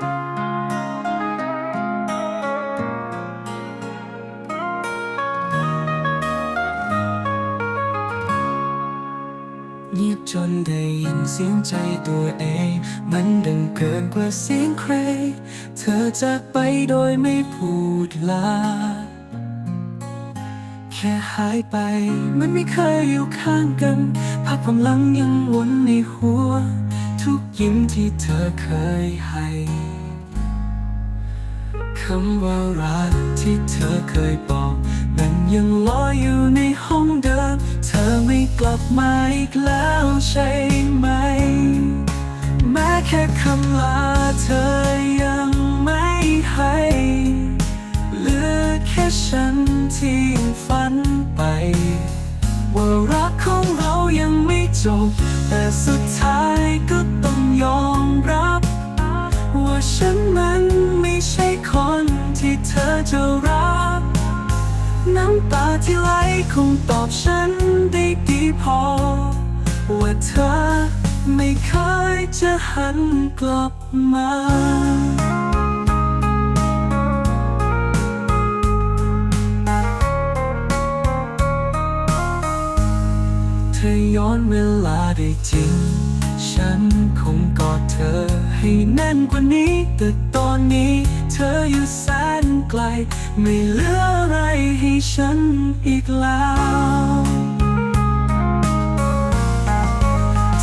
เงียบจนได้ยินเสียงใจตัวเอง มันดังเกินกว่าเสียงใคร เธอจากไปโดยไม่พูดลา แค่หายไปมันไม่เคยอยู่ข้างกันภาพความหลังยังวนในหัว ทุกยิ้มที่เธอเคยให้คำว่ารักที่เธอเคยบอกมันยังลอยอยู่ในห้องเดิม เธอไม่กลับมาอีกแล้วใช่ไหม แม้แค่คำลาเธอยัง อจะรัก น้ำตาที่ไหลคงตอบฉันได้ดีพอ ว่าเธอไม่เคยจะหันกลับมาธอย้อนเวลาได้จริง ฉันคงกอดเธอให้แน่นกว่านี้ แต่ตอนนี้ ธออยู่แสนไกล ไม่เหลืออะไรให้ฉันอีกแล้ว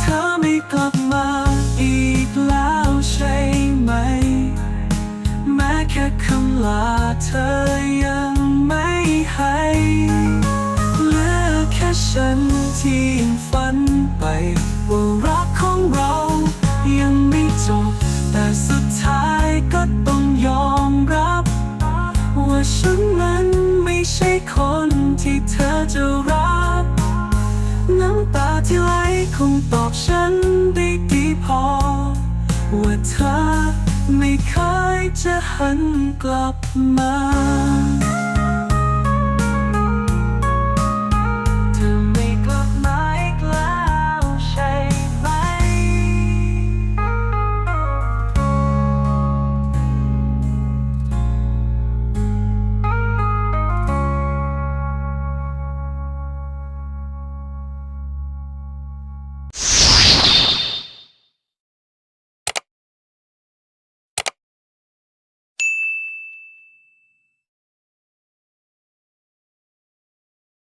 เธอไม่กลับมาอีกแล้วใช่ไหม แม้แค่คำลาเธอยังไม่ให้เหลือแค่ฉันที่ยังฝันไปว่ารักของเรา ว่าฉันนั้นไม่ใช่คนที่เธอจะรัก น้ำตาที่ไหลคงตอบฉันได้ดีพอ ว่าเธอไม่เคยจะหันกลับมา